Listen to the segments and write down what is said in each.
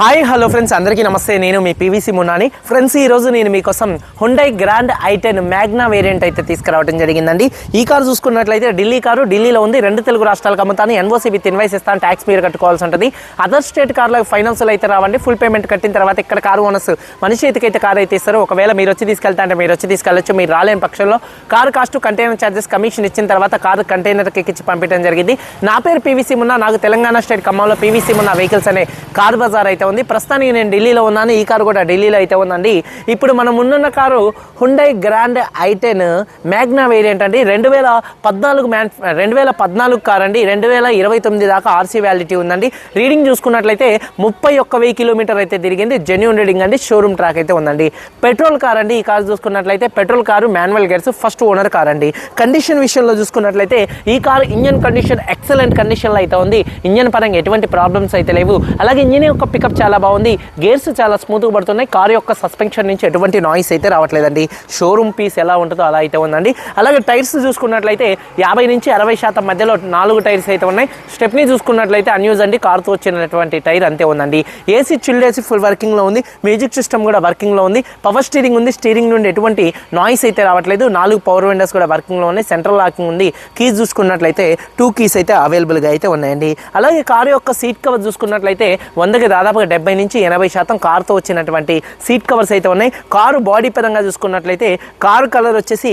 Hi hello friends అందరికీ నమస్తే. నేను మీ పీవీసీ మున్నాని. ఫ్రెండ్స్ ఈ రోజు నేను మీకోసం Hyundai Grand i ten Magna variant అయితే తీసుకురావడం జరిగిందండి. ఈ కారు చూసుకున్నట్లయితే ఢిల్లీ కారు ఢిల్లీలో ఉంది. రెండు తెలుగు రాష్ట్రాలకు అమ్ముతాను. ఎన్ఓసీ విత్ ఇన్వైస్ ఇస్తాను ట్యాక్స్ మీరు కట్టుకోవాల్సి ఉంటుంది. అదర్ స్టేట్ కార్లో ఫైనాన్స్లో అయితే రావండి. ఫుల్ పేమెంట్ కట్టిన తర్వాత ఇక్కడ కారు ఓనర్స్ మనిషి చేతికైతే కారు అయితే ఇస్తారు. ఒకవేళ మీరు వచ్చి తీసుకెళ్తా అంటే మీరు వచ్చి తీసుకెళ్ళచ్చు. మీరు రాలేని పక్షంలో car cost container charges commission ఇచ్చిన తర్వాత కారు కంటైనర్కి ఇచ్చి పంపించడం జరిగింది. నా పేరు పీవీసీ మున్నా. నాకు తెలంగాణ స్టేట్ ఖమ్మంలో పీవీసీ మున్నా వెహికల్స్ అనే కార్ బజార్ అయితే ఉంది. ప్రస్తుతానికి నేను ఢిల్లీలో ఉన్నాను. ఈ కారు కూడా ఢిల్లీలో అయితే ఉందండి. ఇప్పుడు మనం ముందున్న car Hyundai Grand i ten Magna variant అండి. రెండు వేల పద్నాలుగు మ్యాన్ రెండు వేల పద్నాలుగు కార్ అండి. రెండు వేల ఇరవై తొమ్మిది దాకా ఆర్సీ వ్యాలిటీ ఉందండి. రీడింగ్ చూసుకున్నట్లయితే ముప్పై ఒక్క వెయ్యి కిలోమీటర్ అయితే తిరిగింది. జెన్యున్ రీడింగ్ అండి. షోరూమ్ ట్రాక్ అయితే ఉందండి. పెట్రోల్ కార్ అండి. ఈ కార్ చూసుకున్నట్లయితే petrol car manual gears first owner car అండి. కండిషన్ విషయంలో చూసుకున్నట్లయితే ఈ కార్ ఇంజన్ కండిషన్ ఎక్సలెంట్ కండిషన్లో అయితే ఉంది. ఇంజన్ పరంగా ఎటువంటి ప్రాబ్లమ్స్ అయితే లేవు. అలాగే ఇంజన్ యొక్క పికప్ చాలా బాగుంది. గేర్స్ చాలా స్మూత్గా పడుతున్నాయి. కార్ యొక్క సస్పెన్షన్ నుంచి ఎటువంటి నాయిస్ అయితే రావట్లేదండి. షోరూమ్ పీస్ ఎలా ఉంటుందో అలా అయితే ఉందండి. అలాగే టైర్స్ చూసుకున్నట్లయితే యాభై నుంచి అరవై శాతం మధ్యలో నాలుగు టైర్స్ అయితే ఉన్నాయి. స్టెప్ని చూసుకున్నట్లయితే అన్యూజ్ అండి. కార్తో వచ్చినటువంటి టైర్ అంతే ఉందండి. ఏసీ చిల్డ్ ఏసీ ఫుల్ వర్కింగ్లో ఉంది. మ్యూజిక్ సిస్టమ్ కూడా వర్కింగ్లో ఉంది. పవర్ స్టీరింగ్ ఉంది. స్టీరింగ్ నుండి ఎటువంటి నాయిస్ అయితే రావట్లేదు. నాలుగు పవర్ విండోస్ కూడా వర్కింగ్లో ఉన్నాయి. సెంట్రల్ లాకింగ్ ఉంది. కీస్ చూసుకున్నట్లయితే టూ కీస్ అయితే అవైలబుల్గా అయితే ఉన్నాయండి. అలాగే కారు యొక్క సీట్ కవర్ చూసుకున్నట్లయితే వందకి దాదాపుగా డెబ్బై నుంచి ఎనభై శాతం కార్తో వచ్చినటువంటి సీట్ కవర్స్ అయితే ఉన్నాయి. కారు బాడీ పరంగా చూసుకున్నట్లయితే కారు కలర్ వచ్చేసి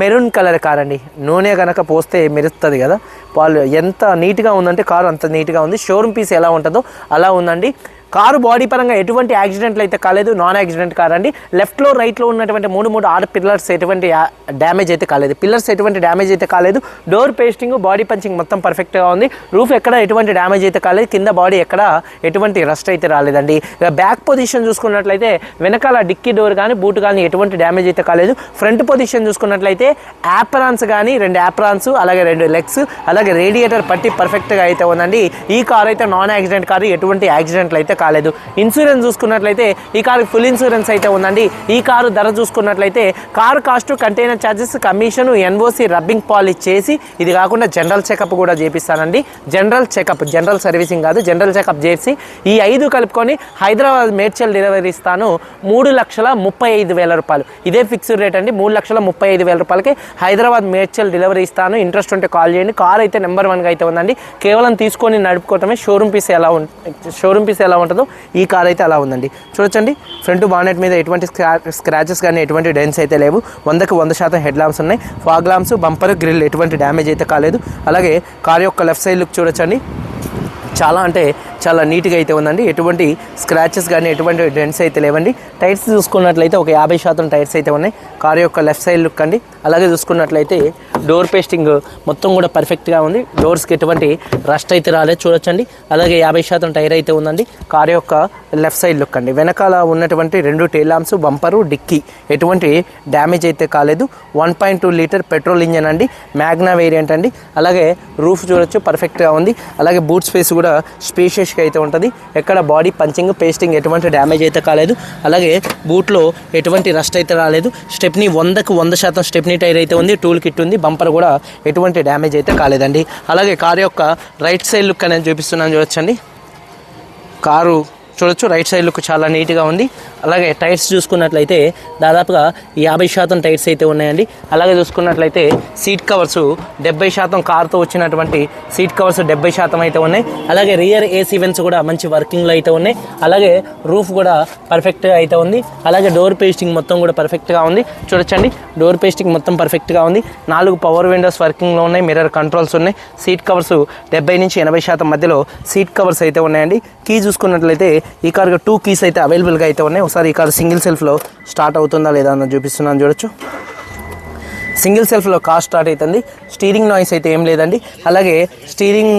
మెరూన్ కలర్ కార్ అండి. నూనె కనుక పోస్తే మెరుస్తుంది కదా. వాళ్ళు ఎంత నీట్గా ఉందంటే కారు అంత నీట్గా ఉంది. షోరూమ్ పీస్ ఎలా ఉంటుందో అలా ఉందండి. కారు బాడీ పరంగా ఎటువంటి యాక్సిడెంట్లు అయితే కాలేదు నాన్ యాక్సిడెంట్ కార్ అండి లెఫ్ట్లో రైట్లో ఉన్నటువంటి మూడు మూడు ఆరు పిల్లర్స్ ఎటువంటి డ్యామేజ్ అయితే కాలేదు. పిల్లర్స్ ఎటువంటి డ్యామేజ్ అయితే కాలేదు. డోర్ పేస్టింగ్ బాడీ పంచింగ్ మొత్తం పర్ఫెక్ట్గా ఉంది. రూఫ్ ఎక్కడ ఎటువంటి డ్యామేజ్ అయితే కాలేదు. కింద బాడీ ఎక్కడ ఎటువంటి రస్ట్ అయితే రాలేదండి. బ్యాక్ పొజిషన్ చూసుకున్నట్లయితే వెనకాల డిక్కీ డోర్ కానీ బూట్ కానీ ఎటువంటి డ్యామేజ్ అయితే కాలేదు. ఫ్రంట్ పొజిషన్ చూసుకున్నట్లయితే యాప్రాన్స్ కానీ రెండు యాప్రాన్స్ అలాగే రెండు లెగ్స్ అలాగే రేడియేటర్ పట్టి పర్ఫెక్ట్గా అయితే ఉందండి. ఈ కార్ అయితే నాన్ యాక్సిడెంట్ కారు ఎటువంటి యాక్సిడెంట్లు అయితే కాలేదు. ఇన్సూరెన్స్ చూసుకున్నట్లయితే ఈ కారు ఫుల్ ఇన్సూరెన్స్ అయితే ఉందండి. ఈ కారు ధర చూసుకున్నట్లయితే car cost container charges commission NOC rubbing polish చేసి ఇది కాకుండా జనరల్ చెకప్ కూడా చేపిస్తానండి. జనరల్ చెకప్ జనరల్ సర్వీసింగ్ కాదు జనరల్ చెకప్ చేసి ఈ ఐదు కలుపుకొని హైదరాబాద్ మేడ్చల్ డెలివరీ ఇస్తాను. మూడు లక్షల ముప్పై ఐదు వేల రూపాయలు. ఇదే ఫిక్స్డ్ రేట్ అండి. మూడు లక్షల ముప్పై ఐదు వేల రూపాయలకి హైదరాబాద్ మేడ్చల్ డెలివరీ ఇస్తాను. ఇంట్రెస్ట్ ఉంటే కాల్ చేయండి. కార్ అయితే నెంబర్ వన్గా అయితే ఉందండి. కేవలం తీసుకొని నడుపుకోవటమే షోరూమ్ పీస్ ఎలా ఉం షోరూమ్ పీస్ ఎలా ఉంటుందో ఈ కార్ అయితే అలా ఉందండి. చూడొచ్చండి ఫ్రంట్ బానెట్ మీద ఎటువంటి స్క్రాచెస్ కానీ ఎటువంటి డెన్స్ అయితే లేవు. వందకు వంద శాతం హెడ్ ల్యాంప్స్ ఉన్నాయి. ఫాగ్ ల్యాంప్స్ బంపర్ గ్రిల్ ఎటువంటి డ్యామేజ్ అయితే కాలేదు. అలాగే కార్ యొక్క లెఫ్ట్ సైడ్ లుక్ చూడొచ్చండి. చాలా అంటే చాలా నీట్గా అయితే ఉందండి. ఎటువంటి స్క్రాచెస్ కానీ ఎటువంటి డెంట్స్ అయితే లేవండి. టైర్స్ చూసుకున్నట్లయితే ఒక యాభై శాతం టైర్స్ అయితే ఉన్నాయి. కార్ యొక్క లెఫ్ట్ సైడ్ లుక్ అండి. అలాగే చూసుకున్నట్లయితే డోర్ పేస్టింగ్ మొత్తం కూడా పర్ఫెక్ట్గా ఉంది. డోర్స్కి ఎటువంటి రస్ట్ అయితే రాలేదు. చూడొచ్చండి. అలాగే యాభై శాతం టైర్ అయితే ఉందండి. కార్ యొక్క లెఫ్ట్ సైడ్ లుక్ అండి. వెనకాల ఉన్నటువంటి రెండు టేలాంప్స్ బంపరు డిక్కీ. ఎటువంటి డ్యామేజ్ అయితే కాలేదు. One point two litre petrol engine అండి. మ్యాగ్నా వేరియంట్ అండి. అలాగే రూఫ్ చూడొచ్చు పర్ఫెక్ట్గా ఉంది. అలాగే బూట్ స్పేస్ కూడా ఫ్రెష్గా అయితే ఉంటుంది. ఎక్కడ బాడీ పంచింగ్ పేస్టింగ్ ఎటువంటి డ్యామేజ్ అయితే కాలేదు. అలాగే బూట్లో ఎటువంటి రస్ట్ అయితే రాలేదు. స్టెప్ని వందకు వంద శాతం స్టెప్నీ టైర్ అయితే ఉంది టూల్ కిట్ ఉంది బంపర్ కూడా ఎటువంటి డ్యామేజ్ అయితే కాలేదండి. అలాగే కారు యొక్క రైట్ సైడ్ లుక్ అనేది చూపిస్తున్నాను చూడొచ్చండి. కారు చూడొచ్చు రైట్ సైడ్ లుక్ చాలా నీట్గా ఉంది. అలాగే టైర్స్ చూసుకున్నట్లయితే దాదాపుగా యాభై శాతం టైర్స్ అయితే ఉన్నాయండి. అలాగే చూసుకున్నట్లయితే సీట్ కవర్స్ డెబ్బై శాతం కార్తో వచ్చినటువంటి సీట్ కవర్స్ డెబ్బై శాతం అయితే ఉన్నాయి. అలాగే రియర్ ఏసీ వెన్స్ కూడా మంచి వర్కింగ్లో అయితే ఉన్నాయి. అలాగే రూఫ్ కూడా పర్ఫెక్ట్గా అయితే ఉంది. అలాగే డోర్ పేస్టింగ్ మొత్తం కూడా పర్ఫెక్ట్గా ఉంది. చూడొచ్చండి. డోర్ పేస్టింగ్ మొత్తం పర్ఫెక్ట్గా ఉంది. నాలుగు పవర్ విండోస్ వర్కింగ్లో ఉన్నాయి. మిర్రర్ కంట్రోల్స్ ఉన్నాయి. సీట్ కవర్స్ డెబ్బై నుంచి ఎనభై శాతం మధ్యలో సీట్ కవర్స్ అయితే ఉన్నాయండి. కీ చూసుకున్నట్లయితే ఈ కార్గా టూ కీస్ అయితే అవైలబుల్గా అయితే ఉన్నాయి. ఒకసారి ఈ కార్ సింగిల్ సెల్ఫ్లో స్టార్ట్ అవుతుందా లేదా అన్న చూపిస్తున్నాను చూడొచ్చు. సింగిల్ సెల్ఫ్లో కార్ స్టార్ట్ అవుతుంది. స్టీరింగ్ నాయిస్ అయితే ఏం లేదండి. అలాగే స్టీరింగ్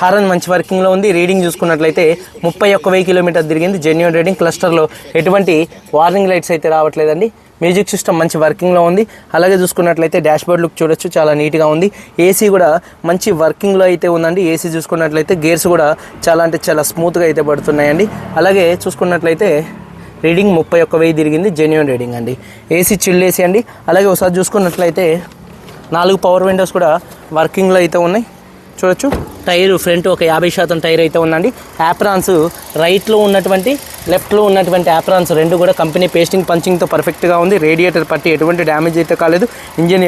హారన్ మంచి వర్కింగ్లో ఉంది. రీడింగ్ చూసుకున్నట్లయితే ముప్పై ఒక్క వెయ్యి కిలోమీటర్ తిరిగింది. జెన్యున్ రీడింగ్ క్లస్టర్లో ఎటువంటి వార్నింగ్ లైట్స్ అయితే రావట్లేదండి. మ్యూజిక్ సిస్టమ్ మంచి వర్కింగ్లో ఉంది. అలాగే చూసుకున్నట్లయితే డాష్ బోర్డ్ లుక్ చూడొచ్చు చాలా నీట్గా ఉంది. ఏసీ కూడా మంచి వర్కింగ్లో అయితే ఉందండి. ఏసీ చూసుకున్నట్లయితే గేర్స్ కూడా చాలా అంటే చాలా స్మూత్గా అయితే పడుతున్నాయండి. అలాగే చూసుకున్నట్లయితే రీడింగ్ ముప్పై ఒక్క వెయ్యి తిరిగింది. జెన్యున్ రీడింగ్ అండి. ఏసీ చిల్ ఏసీ అండి. అలాగే ఒకసారి చూసుకున్నట్లయితే నాలుగు పవర్ విండోస్ కూడా వర్కింగ్లో అయితే ఉన్నాయి. చూడొచ్చు. టైర్ ఫ్రంట్ ఒక యాభై శాతం టైర్ అయితే ఉందండి. యాప్రాన్స్ రైట్లో ఉన్నటువంటి లెఫ్ట్లో ఉన్నటువంటి యాప్రాన్స్ రెండు కూడా కంపెనీ పేస్టింగ్ పంచింగ్తో పర్ఫెక్ట్గా ఉంది. రేడియేటర్ పట్టి ఎటువంటి డ్యామేజ్ అయితే కాలేదు. ఇంజిన్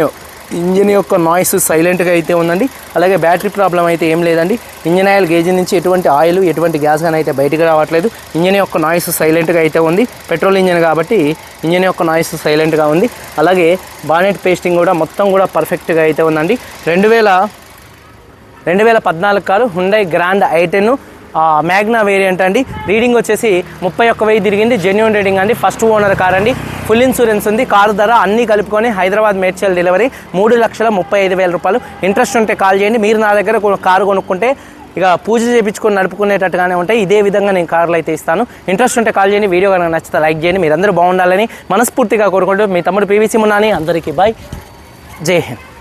ఇంజిన్ యొక్క నాయిస్ సైలెంట్గా అయితే ఉందండి. అలాగే బ్యాటరీ ప్రాబ్లం అయితే ఏం లేదండి. ఇంజిన్ ఆయిల్ గేజ్ నుంచి ఎటువంటి ఆయిల్ ఎటువంటి గ్యాస్ కానీ అయితే బయటకు రావట్లేదు. ఇంజిన్ యొక్క నాయిస్ సైలెంట్గా అయితే ఉంది. పెట్రోల్ ఇంజిన్ కాబట్టి ఇంజిన్ యొక్క నాయిస్ సైలెంట్గా ఉంది. అలాగే బానెట్ పేస్టింగ్ కూడా మొత్తం కూడా పర్ఫెక్ట్గా అయితే ఉందండి. రెండు వేల రెండు వేల పద్నాలుగు car Hyundai Grand i ten Magna variant అండి. రీడింగ్ వచ్చేసి ముప్పై ఒక్క వెయ్యి తిరిగింది. జెన్యున్ రీడింగ్ అండి. ఫస్ట్ ఓనర్ కార్ అండి. ఫుల్ ఇన్సూరెన్స్ ఉంది. కారు ధర అన్నీ కలుపుకొని హైదరాబాద్ మేడ్చల్ డెలివరీ మూడు లక్షల ముప్పై ఐదు వేల రూపాయలు. ఇంట్రెస్ట్ ఉంటే కాల్ చేయండి. మీరు నా దగ్గర కారు కొనుక్కుంటే ఇక పూజ చేయించుకొని నడుపుకునేటట్టుగానే ఉంటాయి. ఇదే విధంగా నేను కార్లు అయితే ఇస్తాను. ఇంట్రెస్ట్ ఉంటే కాల్ చేయండి. వీడియో కనుక నచ్చితే లైక్ చేయండి. మీరందరూ బాగుండాలని మనస్ఫూర్తిగా కోరుకుంటూ మీ తమ్ముడు పీవీసీ మున్నాని అందరికీ బాయ్ జై హింద్.